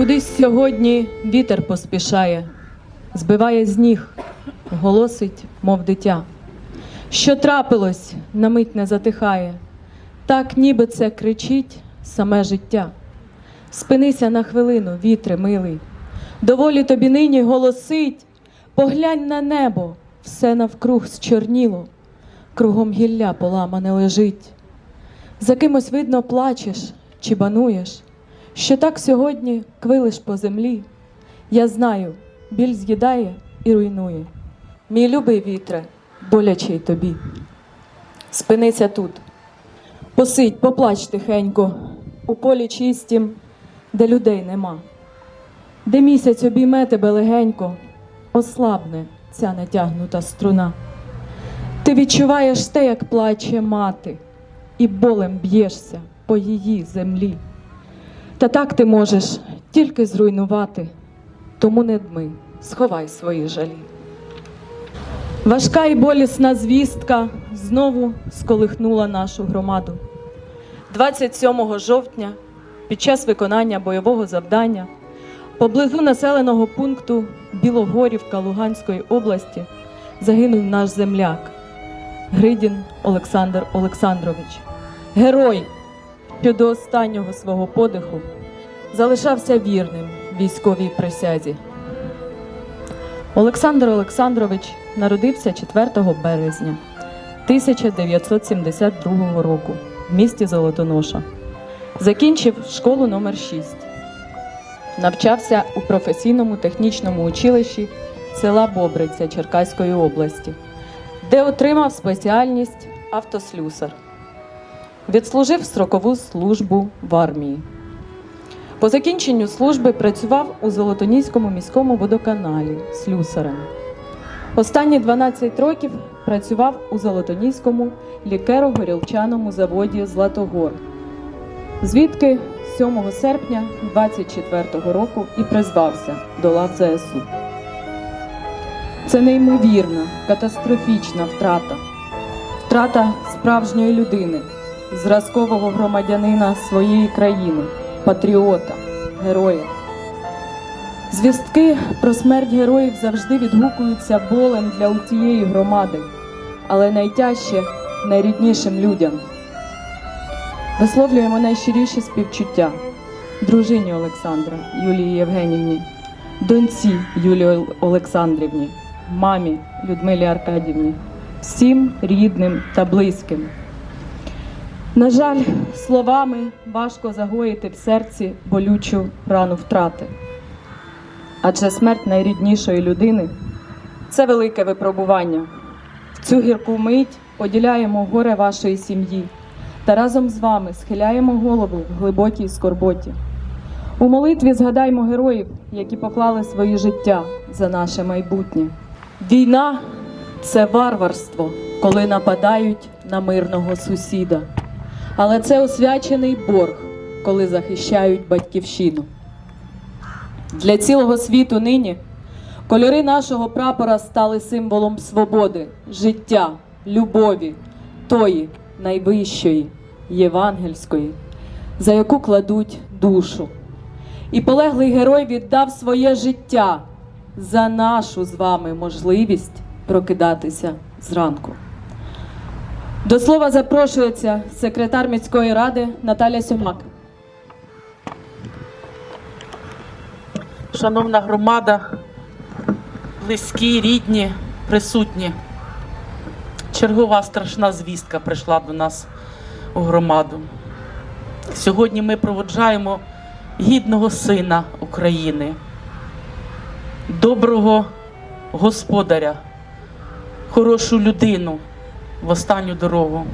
Кудись сьогодні вітер поспішає, збиває з ніг, голосить, мов дитя. Що трапилось, на мить не затихає, так ніби це кричить саме життя. Спинися на хвилину, вітре милий, доволі тобі нині голосить, поглянь на небо, все навкруг зчорніло, кругом гілля поламане лежить. За кимось видно плачеш чи бануєш, що так сьогодні квилиш по землі. Я знаю, біль з'їдає і руйнує. Мій любий вітре, болячий тобі. Спинися тут, посидь, поплач тихенько, у полі чистім, де людей нема. Де місяць обійме тебе легенько, ослабне ця натягнута струна. Ти відчуваєш те, як плаче мати, і болем б'єшся по її землі. Та так ти можеш тільки зруйнувати, тому не дми, сховай свої жалі. Важка і болісна звістка знову сколихнула нашу громаду. 27 жовтня, під час виконання бойового завдання, поблизу населеного пункту Білогорівка Луганської області загинув наш земляк Гридін Олександр Олександрович, герой, що до останнього свого подиху залишався вірним військовій присязі. Олександр Олександрович народився 4 березня 1972 року в місті Золотоноша. Закінчив школу номер 6 Навчався у професійному технічному училищі села Бобриця Черкаської області, де отримав спеціальність автослюсар. Відслужив строкову службу в армії. По закінченню служби працював у Золотоніському міському водоканалі слюсарем. Останні 12 років працював у Золотоніському лікеро-горілчаному заводі Златогор, звідки 7 серпня 24 року і призвався до лав ЗСУ. Це неймовірна, катастрофічна втрата, втрата справжньої людини, зразкового громадянина своєї країни, патріота, героя. Звістки про смерть героїв завжди відгукуються болем для тієї громади, але найтяжче найріднішим людям. Висловлюємо найщиріші співчуття дружині Олександра Юлії Євгенівні, доньці Юлії Олександрівні, мамі Людмилі Аркадівні, всім рідним та близьким. На жаль, словами важко загоїти в серці болючу рану втрати. Адже смерть найріднішої людини це велике випробування. В цю гірку мить поділяємо горе вашої сім'ї та разом з вами схиляємо голову в глибокій скорботі. У молитві згадаймо героїв, які поклали свої життя за наше майбутнє. Війна це варварство, коли нападають на мирного сусіда. Але це освячений борг, коли захищають батьківщину. Для цілого світу нині кольори нашого прапора стали символом свободи, життя, любові, тої найвищої, євангельської, за яку кладуть душу. І полеглий герой віддав своє життя за нашу з вами можливість прокидатися зранку. До слова запрошується секретар міської ради Наталя Сьомак. Шановна громада, близькі, рідні, присутні. Чергова страшна звістка прийшла до нас у громаду. Сьогодні ми проводжаємо гідного сина України, доброго господаря, хорошу людину в останню дорогу.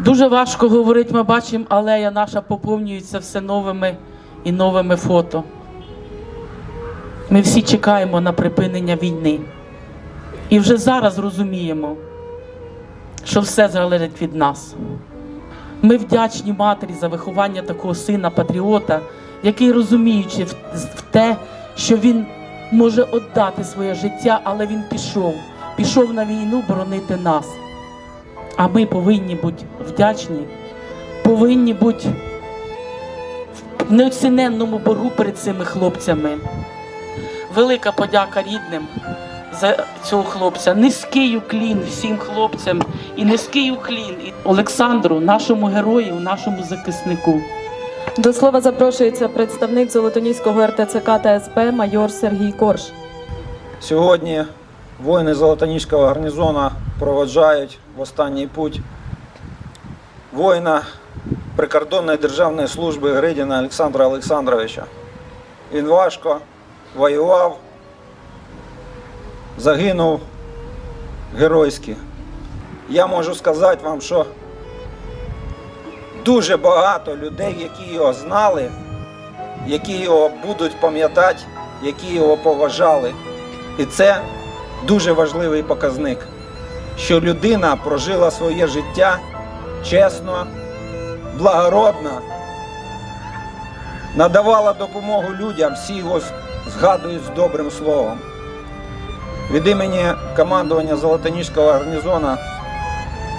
Дуже важко говорити, ми бачимо, алея наша поповнюється все новими і новими фото. Ми всі чекаємо на припинення війни. І вже зараз розуміємо, що все залежить від нас. Ми вдячні матері за виховання такого сина, патріота, який розуміючи в, те, що він може віддати своє життя, але він пішов. Пішов на війну боронити нас. А ми повинні бути вдячні, повинні бути в неоціненному боргу перед цими хлопцями. Велика подяка рідним за цього хлопця. Низький уклін всім хлопцям і низький уклін Олександру, нашому герою, нашому захиснику. До слова запрошується представник Золотоніського РТЦК та СП майор Сергій Корж. Сьогодні воїни Золотоніського гарнізону проводжають в останній путь воїна прикордонної державної служби Гридіна Олександра Олександровича. Він важко воював, загинув геройськи. Я можу сказати вам, що дуже багато людей, які його знали, які його будуть пам'ятати, які його поважали. І це дуже важливий показник, що людина прожила своє життя чесно, благородно, надавала допомогу людям, всі його згадують з добрим словом. Від імені командування Золотоніжського гарнізону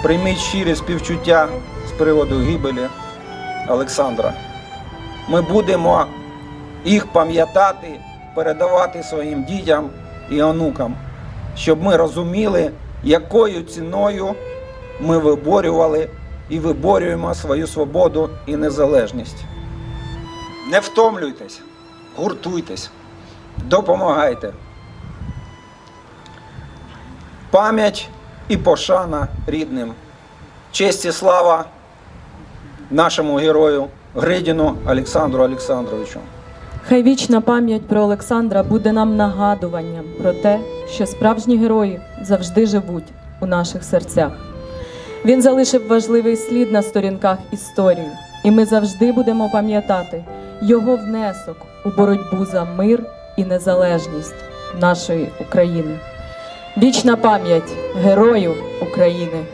прийміть щирі співчуття з приводу гибелі Олександра. Ми будемо їх пам'ятати, передавати своїм дітям і онукам, щоб ми розуміли, якою ціною ми виборювали і виборюємо свою свободу і незалежність. Не втомлюйтесь, гуртуйтесь, допомагайте. Пам'ять і пошана рідним. Честь і слава нашому герою Гридіну Олександру Олександровичу. Хай вічна пам'ять про Олександра буде нам нагадуванням про те, що справжні герої завжди живуть у наших серцях. Він залишив важливий слід на сторінках історії, і ми завжди будемо пам'ятати його внесок у боротьбу за мир і незалежність нашої України. Вічна пам'ять герою України!